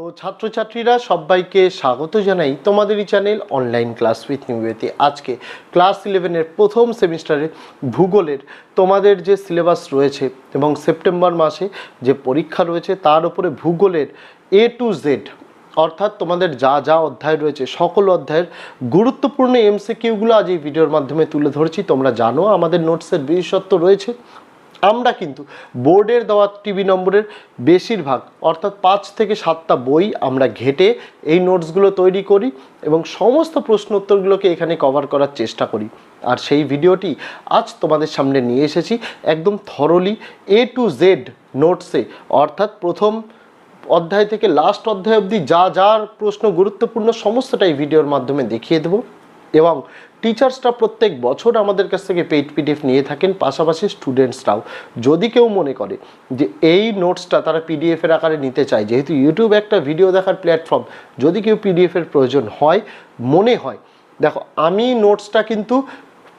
তো ছাত্রছাত্রীরা সবাইকে স্বাগত জানাই তোমাদেরই চ্যানেল অনলাইন ক্লাস উইথ নিউবেতে আজকে ক্লাস ইলেভেনের প্রথম সেমিস্টারে ভূগোলের তোমাদের যে সিলেবাস রয়েছে এবং সেপ্টেম্বর মাসে যে পরীক্ষা রয়েছে, তার উপরে ভূগোলের এ টু জেড অর্থাৎ তোমাদের যা যা অধ্যায় রয়েছে, সকল অধ্যায়ের গুরুত্বপূর্ণ এমসিকিউগুলো আজ এই ভিডিওর মাধ্যমে তুলে ধরছি। তোমরা জানো, আমাদের নোটসের বিশেষত্ব রয়েছে। আমরা কিন্তু বোর্ডের দেওয়া টিভি নম্বরের বেশিরভাগ, অর্থাৎ পাঁচ থেকে সাতটা বই আমরা ঘেটে এই নোটসগুলো তৈরি করি এবং সমস্ত প্রশ্ন উত্তরগুলোকে এখানে কভার করার চেষ্টা করি। আর সেই ভিডিওটি আজ তোমাদের সামনে নিয়ে এসেছি একদম থরলি এ টু জেড নোটসে অর্থাৎ প্রথম অধ্যায় থেকে লাস্ট অধ্যায় অবধি যা যার প্রশ্ন গুরুত্বপূর্ণ সমস্তটাই ভিডিওর মাধ্যমে দেখিয়ে দেবো। এবং টিচার্সরা প্রত্যেক বছর আমাদের কাছ থেকে পেইড পিডিএফ নিয়ে থাকেন, পাশাপাশি স্টুডেন্টসরাও যদি কেউ মনে করে যে এই নোটসটা তারা পিডিএফের আকারে নিতে চায়, যেহেতু ইউটিউব একটা ভিডিও দেখার প্ল্যাটফর্ম যদি কেউ পিডিএফের প্রয়োজন হয়, মনে হয়, দেখো, আমি নোটসটা কিন্তু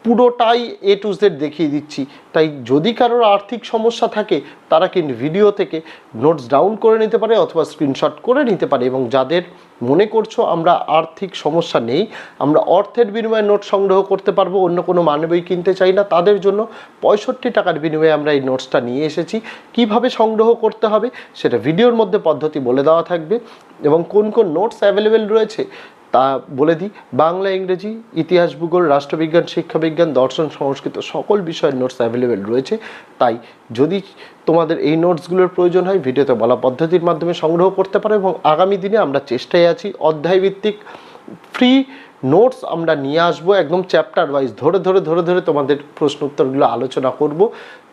পুরোটাই এ টু জেড দেখিয়ে দিচ্ছি। তাই যদি কারোর আর্থিক সমস্যা থাকে, তারা কিন্তু ভিডিও থেকে নোটস ডাউন করে নিতে পারে অথবা স্ক্রিনশট করে নিতে পারে এবং যাদের মনে করছ আমরা আর্থিক সমস্যা নেই, আমরা অর্থের বিনিময়ে নোট সংগ্রহ করতে পারব, অন্য কোনো মানে বই কিনতে চাই না, তাদের জন্য পঁয়ষট্টি টাকার বিনিময়ে আমরা এই নোটসটা নিয়ে এসেছি। কীভাবে সংগ্রহ করতে হবে, সেটা ভিডিওর মধ্যে পদ্ধতি বলে দেওয়া থাকবে এবং কোন কোন নোটস অ্যাভেলেবেল রয়েছে তা বলে দিই, বাংলা, ইংরেজি, ইতিহাস, ভূগোল, রাষ্ট্রবিজ্ঞান, শিক্ষাবিজ্ঞান, দর্শন, সংস্কৃত, সকল বিষয়ের নোটস অ্যাভেলেবেল রয়েছে। তাই যদি তোমাদের এই নোটসগুলোর প্রয়োজন হয়, ভিডিওতে বলা পদ্ধতির মাধ্যমে সংগ্রহ করতে পারো এবং আগামী দিনে আমরা চেষ্টায় আছি অধ্যায়ভিত্তিক ফ্রি নোটস আমরা নিয়ে আসব, একদম চ্যাপ্টার ওয়াইজ ধরে ধরে ধরে ধরে তোমাদের প্রশ্ন উত্তরগুলো আলোচনা করব।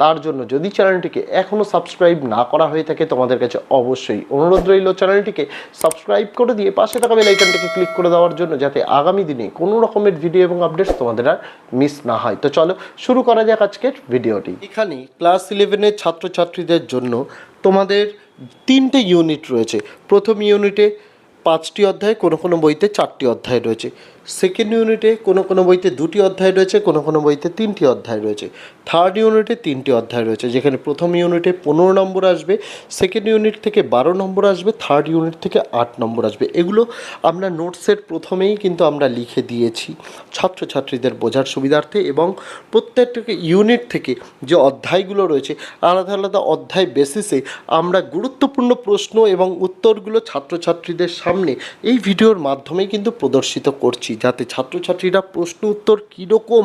তার জন্য যদি চ্যানেলটিকে এখনও সাবস্ক্রাইব না করা হয়ে থাকে, তোমাদের কাছে অবশ্যই অনুরোধ রইল চ্যানেলটিকে সাবস্ক্রাইব করে দিয়ে পাশে থাকা বেল আইকনটিকে ক্লিক করে দেওয়ার জন্য যাতে আগামী দিনে কোনো রকমের ভিডিও এবং আপডেটস তোমাদের আর মিস না হয়। তো চলো, শুরু করা যাক আজকের ভিডিওটি এখানে ক্লাস ইলেভেনের ছাত্রছাত্রীদের জন্য তোমাদের তিনটে ইউনিট রয়েছে। প্রথম ইউনিটে পাঁচটি অধ্যায়, কোনো কোনো বইতে চারটি অধ্যায় রয়েছে। সেকেন্ড ইউনিটে কোনো কোনো বইতে দুটি অধ্যায় রয়েছে, কোনো কোনো বইতে তিনটি অধ্যায় রয়েছে। থার্ড ইউনিটে তিনটি অধ্যায় রয়েছে, যেখানে প্রথম ইউনিটে পনেরো নম্বর আসবে, সেকেন্ড ইউনিট থেকে বারো নম্বর আসবে, থার্ড ইউনিট থেকে আট নম্বর আসবে। এগুলো আমরা নোটসের প্রথমেই কিন্তু আমরা লিখে দিয়েছি ছাত্রছাত্রীদের বোঝার সুবিধার্থে এবং প্রত্যেকটা ইউনিট থেকে যে অধ্যায়গুলো রয়েছে, আলাদা আলাদা অধ্যায় বেসিসে আমরা গুরুত্বপূর্ণ প্রশ্ন এবং উত্তরগুলো ছাত্রছাত্রীদের সামনে এই ভিডিওর মাধ্যমেই কিন্তু প্রদর্শিত করছি। যাতে ছাত্রছাত্রীরা প্রশ্ন উত্তর কীরকম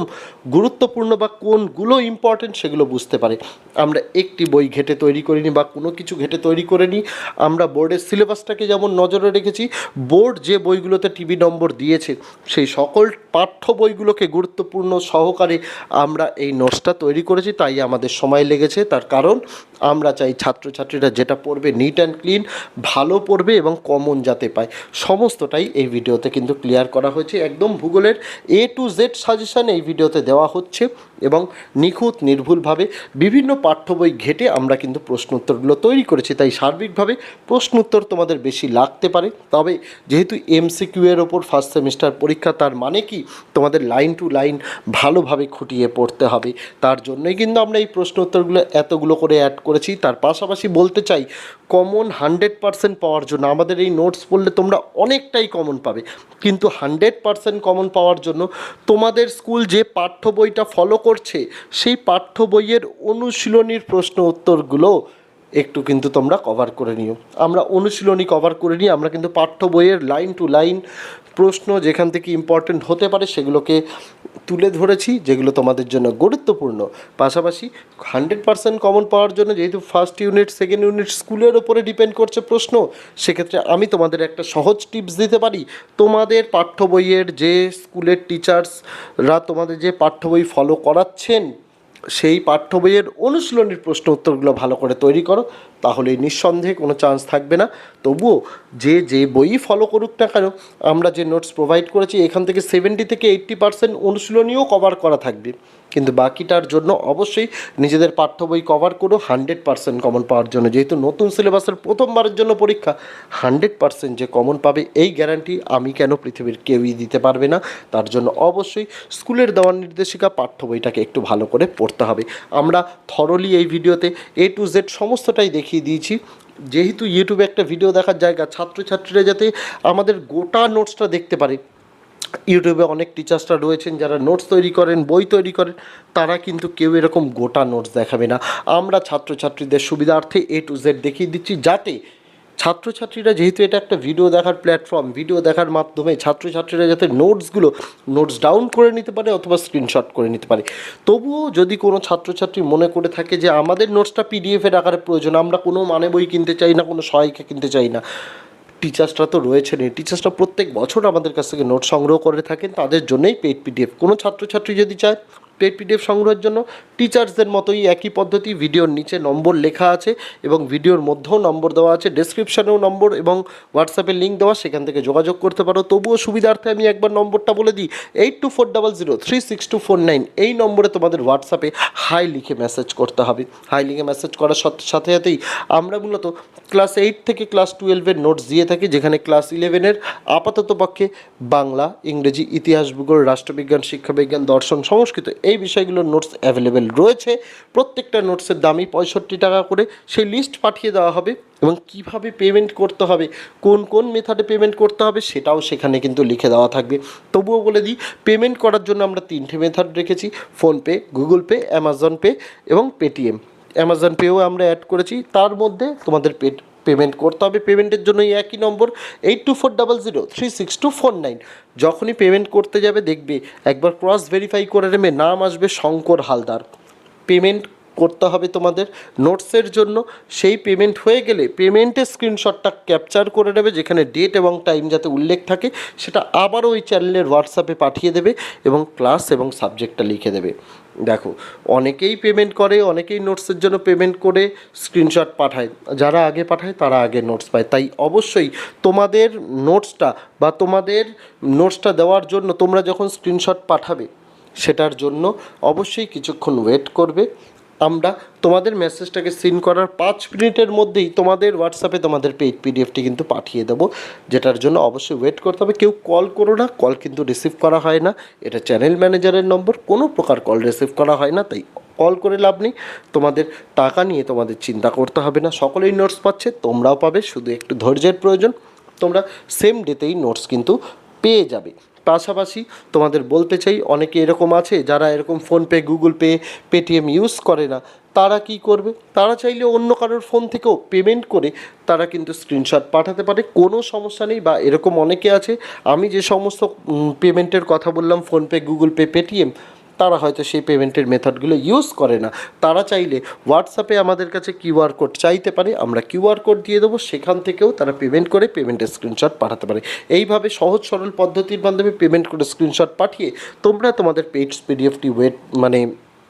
গুরুত্বপূর্ণ বা কোনগুলো ইম্পর্টেন্ট সেগুলো বুঝতে পারে। আমরা একটি বই ঘেটে তৈরি করিনি বা কোনো কিছু ঘেটে তৈরি করে নিই আমরা বোর্ডের সিলেবাসটাকে যেমন নজরে রেখেছি, বোর্ড যে বইগুলোতে টিভি নম্বর দিয়েছে, সেই সকল পাঠ্য বইগুলোকে গুরুত্বপূর্ণ সহকারে আমরা এই নোটসটা তৈরি করেছি, তাই আমাদের সময় লেগেছে। তার কারণ, আমরা চাই ছাত্রছাত্রীরা যেটা পড়বে নিট অ্যান্ড ক্লিন ভালো পড়বে এবং কমন যাতে পায়। সমস্তটাই এই ভিডিওতে কিন্তু ক্লিয়ার করা হয়েছে একদম ভূগোলের এ টু জেড সাজেশন এই ভিডিওতে দেওয়া হচ্ছে। এবং নিখুঁত, নির্ভুলভাবে বিভিন্ন পাঠ্য বই ঘেটে আমরা কিন্তু প্রশ্ন উত্তরগুলো তৈরি করেছি। তাই সার্বিকভাবে প্রশ্ন উত্তর তোমাদের বেশি লাগতে পারে। তবে যেহেতু এমসিকিউ এর ওপর ফার্স্ট সেমিস্টার পরীক্ষা, তার মানে কি? তোমাদের লাইন টু লাইন ভালোভাবে খুঁটিয়ে পড়তে হবে। তার জন্যই কিন্তু আমরা এই প্রশ্ন উত্তরগুলো এতগুলো করে অ্যাড করেছি। তার পাশাপাশি বলতে চাই কমন হান্ড্রেড পার্সেন্ট পাওয়ার জন্য আমাদের এই নোটস পড়লে তোমরা অনেকটাই কমন পাবে। কিন্তু হান্ড্রেড পার্সেন্ট কমন পাওয়ার জন্য তোমাদের স্কুল যে পাঠ্য বইটা ফলো করছে। সেই পাঠ্য বইয়ের অনুশীলনীর প্রশ্ন উত্তরগুলো একটু কিন্তু তোমরা কভার করে নিও। আমরা অনুশীলনী কভার করে নিই আমরা কিন্তু পাঠ্য বইয়ের লাইন টু লাইন প্রশ্ন যেখান থেকে ইম্পর্টেন্ট হতে পারে সেগুলোকে তুলে ধরেছি, যেগুলো তোমাদের জন্য গুরুত্বপূর্ণ। পাশাপাশি হান্ড্রেড পার্সেন্ট কমন পাওয়ার জন্য যেহেতু ফার্স্ট ইউনিট সেকেন্ড ইউনিট স্কুলের ওপরে ডিপেন্ড করছে প্রশ্ন, সেক্ষেত্রে আমি তোমাদের একটা সহজ টিপস দিতে পারি। তোমাদের পাঠ্য বইয়ের যে স্কুলের টিচার্সরা তোমাদের যে পাঠ্য বই ফলো করাচ্ছেন সেই পাঠ্য বইয়ের অনুশীলনীর প্রশ্ন উত্তরগুলো ভালো করে তৈরি করো, তাহলে নিঃসন্দেহে কোনো চান্স থাকবে না। তবুও যে যে বই ফলো করুক না কেন, আমরা যে নোটস প্রোভাইড করেছি, এখান থেকে সেভেন্টি থেকে এইট্টি পার্সেন্ট অনুশীলনীও কভার করা থাকবে। কিন্তু বাকিটার জন্য অবশ্যই নিজেদের পাঠ্য বই কভার করো হান্ড্রেড পার্সেন্ট কমন পাওয়ার জন্য। যেহেতু নতুন সিলেবাসের প্রথমবারের জন্য পরীক্ষা হান্ড্রেড পার্সেন্ট যে কমন পাবে এই গ্যারান্টি আমি কেন পৃথিবীর কেউই দিতে পারবে না? তার জন্য অবশ্যই স্কুলের দেওয়ার নির্দেশিকা পাঠ্য বইটাকে একটু ভালো করে পড়তে হবে। আমরা থরলি এই ভিডিওতে এ টু জেড সমস্তটাই দেখিয়ে দিয়েছি। যেহেতু ইউটিউবে একটা ভিডিও দেখার জায়গা, ছাত্রছাত্রীরা যাতে আমাদের গোটা নোটসটা দেখতে পারে ইউটিউবে অনেক টিচার্সরা রয়েছেন, যারা নোটস তৈরি করেন, বই তৈরি করেন, তারা কিন্তু কেউ এরকম গোটা নোটস দেখাবে না। আমরা ছাত্রছাত্রীদের সুবিধার্থে এ টু জেড দেখিয়ে দিচ্ছি, যাতে ছাত্রছাত্রীরা যেহেতু এটা একটা ভিডিও দেখার প্ল্যাটফর্ম ভিডিও দেখার মাধ্যমে ছাত্রছাত্রীরা যাতে নোটসগুলো নোটস ডাউন করে নিতে পারে অথবা স্ক্রিনশট করে নিতে পারে। তবুও যদি কোনো ছাত্রছাত্রী মনে করে থাকে যে আমাদের নোটসটা পিডিএফের আকারে প্রয়োজন, আমরা কোনো মানে বই কিনতে চাই না, কোনো সহায়িকা কিনতে চাই না টিচার্সরা তো রয়েছেন। এই টিচার্সরা প্রত্যেক বছর আমাদের কাছ থেকে নোট সংগ্রহ করে থাকেন। তাদের জন্যই পেড পিডিএফ কোনো ছাত্রছাত্রী যদি চায় পিডিএফ সংগ্রহের জন্য টিচার্সদের মতোই একই পদ্ধতি ভিডিওর নিচে নম্বর লেখা আছে এবং ভিডিওর মধ্যেও নম্বর দেওয়া আছে ডেসক্রিপশানেও নম্বর এবং হোয়াটসঅ্যাপের লিঙ্ক দেওয়া, সেখান থেকে যোগাযোগ করতে পারো। তবুও সুবিধার্থে আমি একবার নম্বরটা বলে দিই eight two four double zero three six two four nine এই নম্বরে তোমাদের হোয়াটসঅ্যাপে হাই লিখে মেসেজ করতে হবে। হাই লিখে মেসেজ করার সাথে সাথে সাথেই আমরা মূলত ক্লাস এইট থেকে ক্লাস টুয়েলভের নোটস দিয়ে থাকি, যেখানে ক্লাস ইলেভেনের আপাতত পক্ষে বাংলা, ইংরেজি, ইতিহাস, ভূগোল, রাষ্ট্রবিজ্ঞান, শিক্ষাবিজ্ঞান, দর্শন, সংস্কৃত এই বিষয়গুলোর নোটস অ্যাভেলেবেল রয়েছে। প্রত্যেকটা নোটসের দামই পঁয়ষট্টি টাকা করে। সেই লিস্ট পাঠিয়ে দেওয়া হবে এবং কীভাবে পেমেন্ট করতে হবে, কোন কোন মেথডে পেমেন্ট করতে হবে সেটাও সেখানে কিন্তু লিখে দেওয়া থাকবে। তবুও বলে দিই পেমেন্ট করার জন্য আমরা তিনটে মেথড রেখেছি। PhonePe Google Pay Amazon Pay এবং পেটিএম অ্যামাজন পেও আমরা অ্যাড করেছি। তার মধ্যে তোমাদের পে পেমেন্ট করতে হবে। পেমেন্টের জন্য একই নম্বর eight two four double zero three six two four nine যখনই পেমেন্ট করতে যাবে, দেখবে একবার ক্রস ভেরিফাই করে নেবে, নাম আসবে শঙ্কর হালদার। পেমেন্ট করতে হবে তোমাদের নোটসের জন্য। সেই পেমেন্ট হয়ে গেলে পেমেন্টের স্ক্রিনশটটা ক্যাপচার করে নেবে, যেখানে ডেট এবং টাইম যাতে উল্লেখ থাকে, সেটা আবারও ওই চ্যানেলের হোয়াটসঅ্যাপে পাঠিয়ে দেবে এবং ক্লাস এবং সাবজেক্টটা লিখে দেবে। দেখো, অনেকেই পেমেন্ট করে, অনেকেই নোটসের জন্য পেমেন্ট করে স্ক্রিনশট পাঠায়। যারা আগে পাঠায়, তারা আগে নোটস পায়। তাই অবশ্যই তোমাদের নোটসটা বা তোমাদের নোটসটা দেওয়ার জন্য তোমরা যখন স্ক্রিনশট পাঠাবে, সেটার জন্য অবশ্যই কিছুক্ষণ ওয়েট করবে। আমরা তোমাদের মেসেজটাকে সিন করার পাঁচ মিনিটের মধ্যেই তোমাদের হোয়াটসঅ্যাপে তোমাদের পেইড পিডিএফটি কিন্তু পাঠিয়ে দেবো। যেটার জন্য অবশ্যই ওয়েট করতে হবে। কেউ কল করো না কল কিন্তু রিসিভ করা হয় না। এটা চ্যানেল ম্যানেজারের নম্বর কোনো প্রকার কল রিসিভ করা হয় না, তাই কল করে লাভ নেই। তোমাদের টাকা নিয়ে তোমাদের চিন্তা করতে হবে না। সকলেই নোটস পাচ্ছে, তোমরাও পাবে। শুধু একটু ধৈর্যের প্রয়োজন। তোমরা সেম ডেতেই নোটস কিন্তু পেয়ে যাবে। পাশাপাশি তোমাদের বলতে চাই, অনেকে এরকম আছে যারা এরকম PhonePe, Google Pay, Paytm use করে না। তারা কি করবে? তারা চাইলে অন্য কারোর ফোন থেকেও পেমেন্ট করে তারা কিন্তু স্ক্রিনশট পাঠাতে পারে। কোনো সমস্যা নেই বা এরকম অনেকে আছে। আমি যে সমস্ত পেমেন্টের কথা বললাম, ফোনপে, গুগল পে, পেটিএম তারা হয়তো সেই পেমেন্টের মেথডগুলো ইউজ করে না। তারা চাইলে হোয়াটসঅ্যাপে আমাদের কাছে কিউআর কোড চাইতে পারে, আমরা কিউআর কোড দিয়ে দেবো, সেখান থেকেও তারা পেমেন্ট করে পেমেন্টের স্ক্রিনশট পাঠাতে পারে। এইভাবে সহজ সরল পদ্ধতির মাধ্যমে পেমেন্ট করে স্ক্রিনশট পাঠিয়ে তোমরা তোমাদের পেইডস পিডিএফটি ওয়েট মানে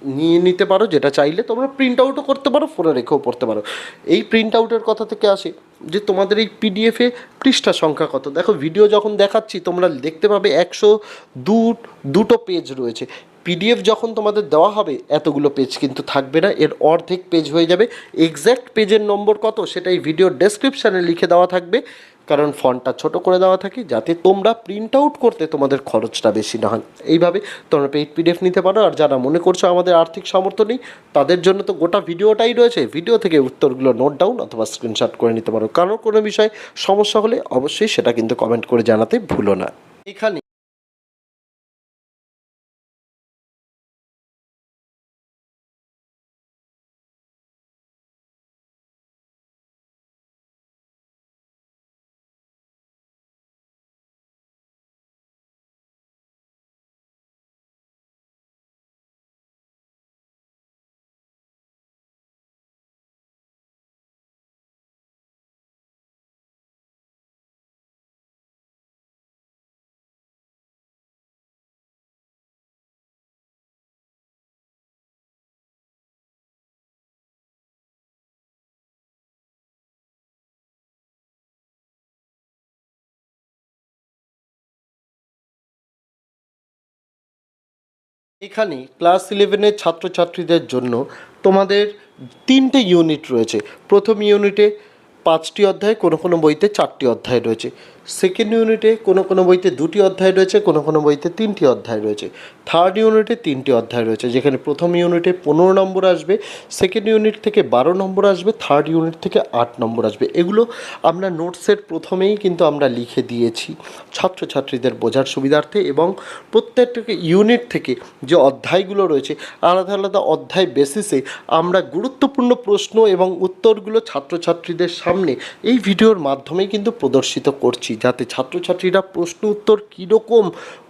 নিয়ে নিতে পারো, যেটা চাইলে তোমরা প্রিন্ট আউটও করতে পারো ফোনে রেখেও পড়তে পারো। এই প্রিন্ট আউটের কথা থেকে আসে যে তোমাদের এই পিডিএফে পৃষ্ঠা সংখ্যা কত। দেখো ভিডিও যখন দেখাচ্ছি, তোমরা দেখতে পাবে একশো দু, দুটো পেজ রয়েছে। পিডিএফ যখন তোমাদের দেওয়া হবে, এতগুলো পেজ কিন্তু থাকবে না, এর অর্ধেক পেজ হয়ে যাবে। এক্স্যাক্ট পেজের নম্বর কত সেটা এই ভিডিওর ডেসক্রিপশানে লিখে দেওয়া থাকবে। কারণ ফন্টটা ছোট করে দেওয়া থাকে, যাতে তোমরা প্রিন্ট আউট করতে তোমাদের খরচটা বেশি না হয়। এইভাবে তোমরা পেইড পিডিএফ নিতে পারো, আর যারা মনে করছ আমাদের আর্থিক সামর্থ্য নেই, তাদের জন্য তো গোটা ভিডিওটাই রয়েছে। ভিডিও থেকে উত্তরগুলো নোট ডাউন অথবা স্ক্রিনশট করে নিতে পারো। কারোর কোনো বিষয়ে সমস্যা হলে অবশ্যই সেটা কিন্তু কমেন্ট করে জানাতে ভুলো না। এখানে এখানে ক্লাস ইলেভেনের ছাত্রছাত্রীদের জন্য তোমাদের তিনটে ইউনিট রয়েছে। প্রথম ইউনিটে পাঁচটি অধ্যায়, কোনো কোনো বইতে চারটি অধ্যায় রয়েছে। সেকেন্ড ইউনিটে কোনো কোনো বইতে দুটি অধ্যায় রয়েছে, কোনো কোনো বইতে তিনটি অধ্যায় রয়েছে। থার্ড ইউনিটে তিনটি অধ্যায় রয়েছে, যেখানে প্রথম ইউনিটে পনেরো নম্বর আসবে সেকেন্ড ইউনিট থেকে বারো নম্বর আসবে থার্ড ইউনিট থেকে আট নম্বর আসবে। এগুলো আমরা নোটসের প্রথমেই কিন্তু আমরা লিখে দিয়েছি ছাত্রছাত্রীদের বোঝার সুবিধার্থে এবং প্রত্যেকটা ইউনিট থেকে যে অধ্যায়গুলো রয়েছে, আলাদা আলাদা অধ্যায় বেসিসে আমরা গুরুত্বপূর্ণ প্রশ্ন এবং উত্তরগুলো ছাত্রছাত্রীদের সামনে এই ভিডিওর মাধ্যমেই কিন্তু প্রদর্শিত করছি, যাতে ছাত্রছাত্রীরা প্রশ্ন উত্তর কীরকম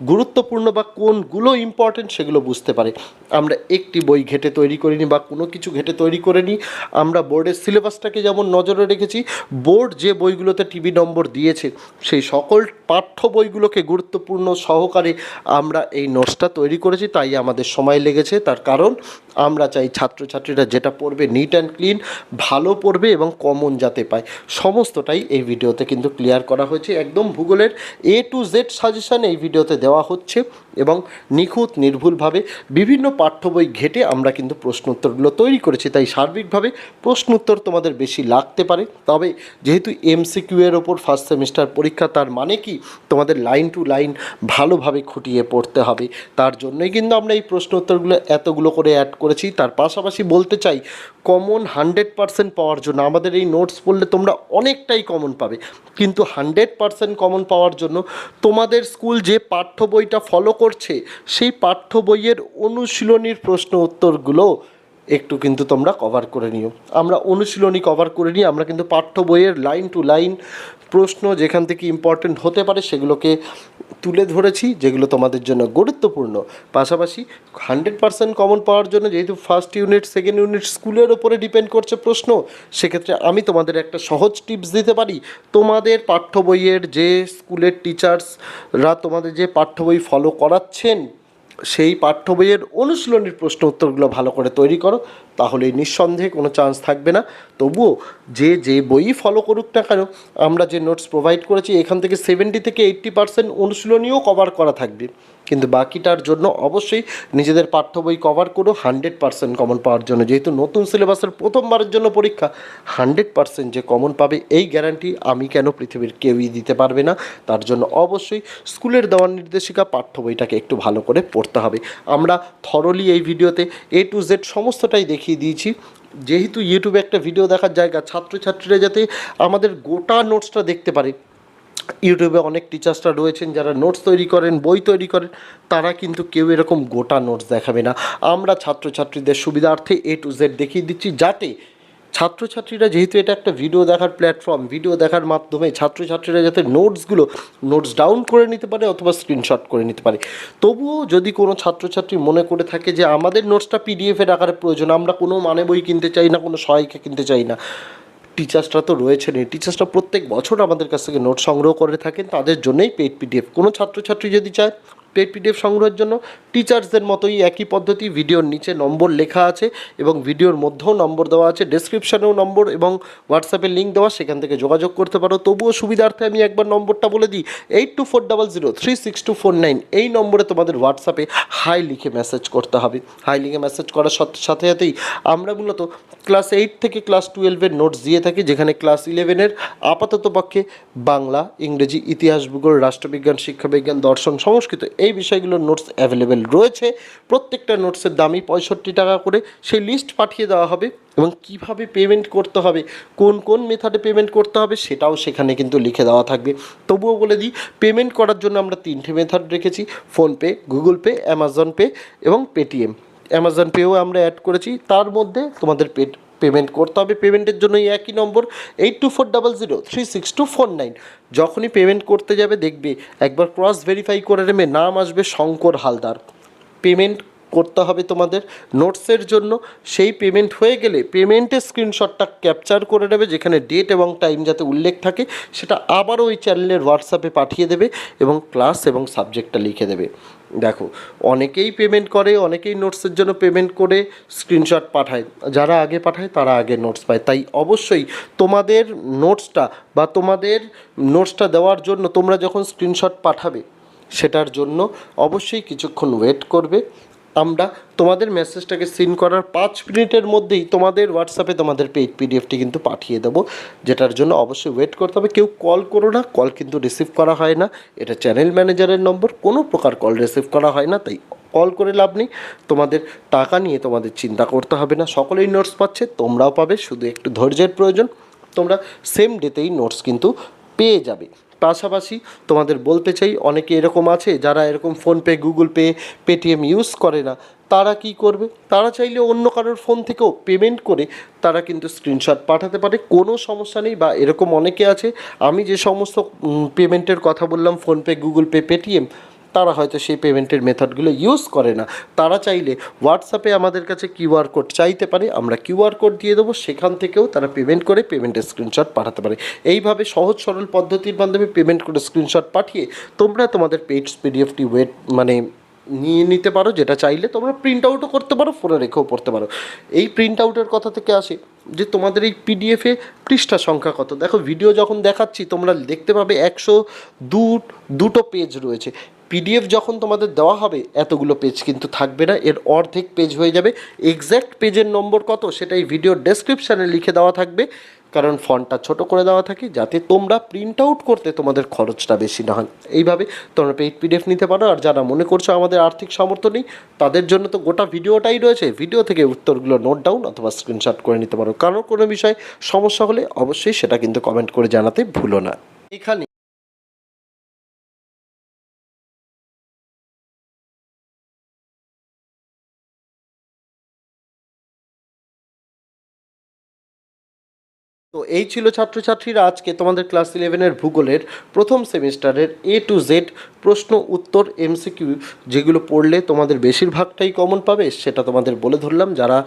গুরুত্বপূর্ণ বা কোনগুলো ইম্পর্টেন্ট সেগুলো বুঝতে পারে। আমরা একটি বই ঘেটে তৈরি করিনি বা কোনো কিছু ঘেটে তৈরি করে নিই আমরা বোর্ডের সিলেবাসটাকে যেমন নজরে রেখেছি, বোর্ড যে বইগুলোতে টিভি নম্বর দিয়েছে, সেই সকল পাঠ্য বইগুলোকে গুরুত্বপূর্ণ সহকারে আমরা এই নোটসটা তৈরি করেছি, তাই আমাদের সময় লেগেছে। তার কারণ, আমরা চাই ছাত্রছাত্রীরা যেটা পড়বে নিট অ্যান্ড ক্লিন ভালো পড়বে এবং কমন যাতে পায়। সমস্তটাই এই ভিডিওতে কিন্তু ক্লিয়ার করা হয়েছে। একদম ভূগোলের এ টু জেড সাজেশান এই ভিডিওতে দেওয়া হচ্ছে। এবং নিখুঁত, নির্ভুলভাবে বিভিন্ন পাঠ্য বই ঘেটে আমরা কিন্তু প্রশ্ন উত্তরগুলো তৈরি করেছি। তাই সার্বিকভাবে প্রশ্ন উত্তর তোমাদের বেশি লাগতে পারে। তবে যেহেতু এমসিকিউ এর ওপর ফার্স্ট সেমিস্টার পরীক্ষা, তার মানে কি? তোমাদের লাইন টু লাইন ভালোভাবে খুঁটিয়ে পড়তে হবে। তার জন্যই কিন্তু আমরা এই প্রশ্ন উত্তরগুলো এতগুলো করে অ্যাড করেছি। তার পাশাপাশি বলতে চাই কমন হান্ড্রেড পার্সেন্ট পাওয়ার জন্য আমাদের এই নোটস পড়লে তোমরা অনেকটাই কমন পাবে। কিন্তু হান্ড্রেড পার্সেন্ট কমন পাওয়ার জন্য তোমাদের স্কুল যে পাঠ্য বইটা ফলো করছে। সেই পাঠ্য বইয়ের অনুশীলনীর প্রশ্ন উত্তরগুলো একটু কিন্তু তোমরা কভার করে নিও। আমরা অনুশীলনী কভার করে নিই, আমরা কিন্তু পাঠ্য বইয়ের লাইন টু লাইন প্রশ্ন যেখান থেকে ইম্পর্টেন্ট হতে পারে সেগুলোকে তুলে ধরেছি, যেগুলো তোমাদের জন্য গুরুত্বপূর্ণ। পাশাপাশি হান্ড্রেড পার্সেন্ট কমন পাওয়ার জন্য যেহেতু ফার্স্ট ইউনিট সেকেন্ড ইউনিট স্কুলের ওপরে ডিপেন্ড করছে প্রশ্ন, সেক্ষেত্রে আমি তোমাদের একটা সহজ টিপস দিতে পারি। তোমাদের পাঠ্য বইয়ের যে স্কুলের টিচার্সরা তোমাদের যে পাঠ্য বই ফলো করাচ্ছেন সেই পাঠ্য বইয়ের অনুশীলনীর প্রশ্ন উত্তরগুলো ভালো করে তৈরি করো তাহলে নিঃসন্দেহে কোনো চান্স থাকবে না। তবুও যে যে বই ফলো করুক না কেন, আমরা যে নোটস প্রোভাইড করেছি, এখান থেকে সেভেন্টি থেকে এইট্টি পার্সেন্ট অনুশীলনীও কভার করা থাকবে। কিন্তু বাকিটার জন্য অবশ্যই নিজেদের পাঠ্য বই কভার করো হান্ড্রেড পার্সেন্ট কমন পাওয়ার জন্য। যেহেতু নতুন সিলেবাসের প্রথমবারের জন্য পরীক্ষা হান্ড্রেড পার্সেন্ট যে কমন পাবে, এই গ্যারান্টি আমি কেন পৃথিবীর কেউই দিতে পারবে না। তার জন্য অবশ্যই স্কুলের দেওয়ার নির্দেশিকা পাঠ্য বইটাকে একটু ভালো করে পড়তে হবে। আমরা থরলি এই ভিডিওতে এ টু জেড সমস্তটাই দেখিয়ে দিয়েছি। যেহেতু ইউটিউবে একটা ভিডিও দেখার জায়গা, ছাত্রছাত্রীরা যাতে আমাদের গোটা নোটসটা দেখতে পারে ইউটিউবে অনেক টিচার্সরা রয়েছেন যারা নোটস তৈরি করেন, বই তৈরি করেন, তারা কিন্তু কেউ এরকম গোটা নোটস দেখাবে না। আমরা ছাত্রছাত্রীদের সুবিধার্থে এ টু জেড দেখিয়ে দিচ্ছি যাতে ছাত্রছাত্রীরা যেহেতু এটা একটা ভিডিও দেখার প্ল্যাটফর্ম ভিডিও দেখার মাধ্যমে ছাত্রছাত্রীরা যাতে নোটসগুলো নোটস ডাউন করে নিতে পারে অথবা স্ক্রিনশট করে নিতে পারে। তবুও যদি কোনো ছাত্রছাত্রী মনে করে থাকে যে আমাদের নোটসটা পিডিএফের আকারে প্রয়োজন, আমরা কোনো মানে বই কিনতে চাই না, কোনো সহায়িকা কিনতে চাই না টিচার্সরা তো রয়েছেনই। টিচার্সরা প্রত্যেক বছর আমাদের কাছ থেকে নোট সংগ্রহ করে থাকেন, তাদের জন্যই পেড পিডিএফ কোনো ছাত্রছাত্রী যদি চায় পেড পিডিএফ সংগ্রহের জন্য টিচার্সদের মতোই একই পদ্ধতি, ভিডিওর নিচে নম্বর লেখা আছে এবং ভিডিওর মধ্যেও নম্বর দেওয়া আছে ডেসক্রিপশানেও নম্বর এবং হোয়াটসঅ্যাপের লিঙ্ক দেওয়া, সেখান থেকে যোগাযোগ করতে পারো। তবুও সুবিধার্থে আমি একবার নম্বরটা বলে দিই eight two four double zero three six two four nine এই নম্বরে তোমাদের হোয়াটসঅ্যাপে হাই লিখে মেসেজ করতে হবে। হাই লিখে মেসেজ করার সাথে সাথে, সাথেই আমরা মূলত ক্লাস এইট থেকে ক্লাস টুয়েলভের নোটস দিয়ে থাকি, যেখানে ক্লাস ইলেভেনের আপাতত পক্ষে বাংলা, ইংরেজি, ইতিহাস, ভূগোল, রাষ্ট্রবিজ্ঞান, শিক্ষাবিজ্ঞান, দর্শন, সংস্কৃত এই বিষয়গুলোর নোটস অ্যাভেলেবেল রয়েছে। প্রত্যেকটা নোটসের দামই পঁয়ষট্টি টাকা করে। সেই লিস্ট পাঠিয়ে দেওয়া হবে এবং কীভাবে পেমেন্ট করতে হবে, কোন কোন মেথডে পেমেন্ট করতে হবে সেটাও সেখানে কিন্তু লিখে দেওয়া থাকবে। তবুও বলে দিই পেমেন্ট করার জন্য আমরা তিনটে মেথড রেখেছি। PhonePe Google Pay Amazon Pay এবং পেটিএম অ্যামাজন পেও আমরা অ্যাড করেছি। তার মধ্যে তোমাদের পে পেমেন্ট করতে হবে। পেমেন্টের জন্য এই একই নম্বর eight two four double zero three six two four nine যখনই পেমেন্ট করতে যাবে, দেখবে একবার ক্রস ভেরিফাই করে নেবে, নাম আসবে শঙ্কর হালদার। পেমেন্ট করতে হবে তোমাদের নোটসের জন্য। সেই পেমেন্ট হয়ে গেলে পেমেন্টের স্ক্রিনশটটা ক্যাপচার করে নেবে, যেখানে ডেট এবং টাইম যাতে উল্লেখ থাকে, সেটা আবারও ওই চ্যানেলের হোয়াটসঅ্যাপে পাঠিয়ে দেবে এবং ক্লাস এবং সাবজেক্টটা লিখে দেবে। দেখো, অনেকেই পেমেন্ট করে, অনেকেই নোটসের জন্য পেমেন্ট করে স্ক্রিনশট পাঠায়। যারা আগে পাঠায়, তারা আগে নোটস পায়। তাই অবশ্যই তোমাদের নোটসটা বা তোমাদের নোটসটা দেওয়ার জন্য তোমরা যখন স্ক্রিনশট পাঠাবে, সেটার জন্য অবশ্যই কিছুক্ষণ ওয়েট করবে। আমরা তোমাদের মেসেজটাকে সিন করার পাঁচ মিনিটের মধ্যেই তোমাদের হোয়াটসঅ্যাপে তোমাদের পেইড পিডিএফটি কিন্তু পাঠিয়ে দেবো, যেটার জন্য অবশ্যই ওয়েট করতে হবে। কেউ কল করো না কল কিন্তু রিসিভ করা হয় না। এটা চ্যানেল ম্যানেজারের নম্বর কোনো প্রকার কল রিসিভ করা হয় না, তাই কল করে লাভ নেই। তোমাদের টাকা নিয়ে তোমাদের চিন্তা করতে হবে না। সকলেই নোটস পাচ্ছে, তোমরাও পাবে, শুধু একটু ধৈর্যের প্রয়োজন। তোমরা সেম ডেতেই নোটস কিন্তু পেয়ে যাবে। পাশাপাশি তোমাদের বলতে চাই, অনেকে এরকম আছে যারা এরকম PhonePe Google Pay Paytm use করে না। তারা কি করবে? তারা চাইলে অন্য কারোর ফোন থেকেও পেমেন্ট করে তারা কিন্তু স্ক্রিনশট পাঠাতে পারে। কোনো সমস্যা নেই বা এরকম অনেকে আছে। আমি যে সমস্ত পেমেন্টের কথা বললাম ফোনপে গুগল পে পেটিএম তারা হয়তো সেই পেমেন্টের মেথডগুলো ইউজ করে না। তারা চাইলে হোয়াটসঅ্যাপে আমাদের কাছে কিউআর কোড চাইতে পারে, আমরা কিউআর কোড দিয়ে দেবো, সেখান থেকেও তারা পেমেন্ট করে পেমেন্টের স্ক্রিনশট পাঠাতে পারে। এইভাবে সহজ সরল পদ্ধতির মাধ্যমে পেমেন্ট করে স্ক্রিনশট পাঠিয়ে তোমরা তোমাদের পেজ পিডিএফটি ওয়েট মানে নিয়ে নিতে পারো, যেটা চাইলে তোমরা প্রিন্ট আউটও করতে পারো, ফোনে রেখেও পড়তে পারো। এই প্রিন্ট আউটের কথা থেকে আসে যে তোমাদের এই পিডিএফে পৃষ্ঠা সংখ্যা কত। দেখো ভিডিও যখন দেখাচ্ছি, তোমরা দেখতে পাবে একশো দু, দুটো পেজ রয়েছে। পিডিএফ যখন তোমাদের দেওয়া হবে, এতগুলো পেজ কিন্তু থাকবে না, এর অর্ধেক পেজ হয়ে যাবে। এক্স্যাক্ট পেজের নম্বর কত, সেটা এই ভিডিওর ডেসক্রিপশানে লিখে দেওয়া থাকবে। কারণ ফন্টটা ছোট করে দেওয়া থাকে, যাতে তোমরা প্রিন্ট আউট করতে তোমাদের খরচটা বেশি না হয়। এইভাবে তোমরা পেইড পিডিএফ নিতে পারো, আর যারা মনে করছ আমাদের আর্থিক সামর্থ্য নেই, তাদের জন্য তো গোটা ভিডিওটাই রয়েছে। ভিডিও থেকে উত্তরগুলো নোট ডাউন অথবা স্ক্রিনশট করে নিতে পারো। কারণ কোনো বিষয়ে সমস্যা হলে অবশ্যই সেটা কিন্তু কমেন্ট করে জানাতে ভুলো না। এখানে তো এই ছিল ছাত্রছাত্রীরা আজকে তোমাদের ক্লাস ইলেভেনের ভূগোলের প্রথম সেমিস্টারের এ টু জেড প্রশ্ন উত্তর এমসিকিউ যেগুলো পড়লে তোমাদের বেশিরভাগটাই কমন পাবে, সেটা তোমাদের বলে ধরলাম। যারা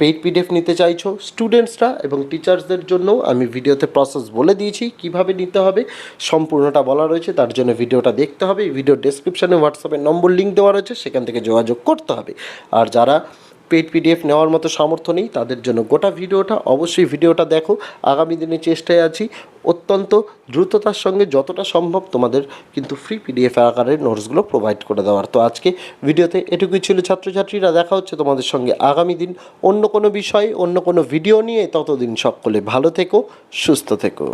পেইড পিডিএফ নিতে চাইছো স্টুডেন্টসরা এবং টিচার্সদের জন্য আমি ভিডিওতে প্রসেস বলে দিয়েছি কীভাবে নিতে হবে, সম্পূর্ণটা বলা রয়েছে, তার জন্য ভিডিওটা দেখতে হবে। ভিডিও ডেসক্রিপশানে হোয়াটসঅ্যাপের নম্বর লিঙ্ক দেওয়া রয়েছে, সেখান থেকে যোগাযোগ করতে হবে। আর যারা পেড পিডিএফ নেওয়ার মতো সামর্থ্য নেই, তাদের জন্য গোটা ভিডিওটা অবশ্যই ভিডিওটা দেখো। আগামী দিনে চেষ্টায় আছি অত্যন্ত দ্রুততার সঙ্গে যতটা সম্ভব তোমাদের কিন্তু ফ্রি পিডিএফ আকারের নোটসগুলো প্রোভাইড করে দেওয়ার। তো আজকে ভিডিওতে এটুকুই ছিল ছাত্রছাত্রীরা, দেখা হচ্ছে তোমাদের সঙ্গে আগামী দিন অন্য কোনো বিষয়ে, অন্য কোনো ভিডিও নিয়ে। ততদিন সকলে ভালো থেকো, সুস্থ থেকো।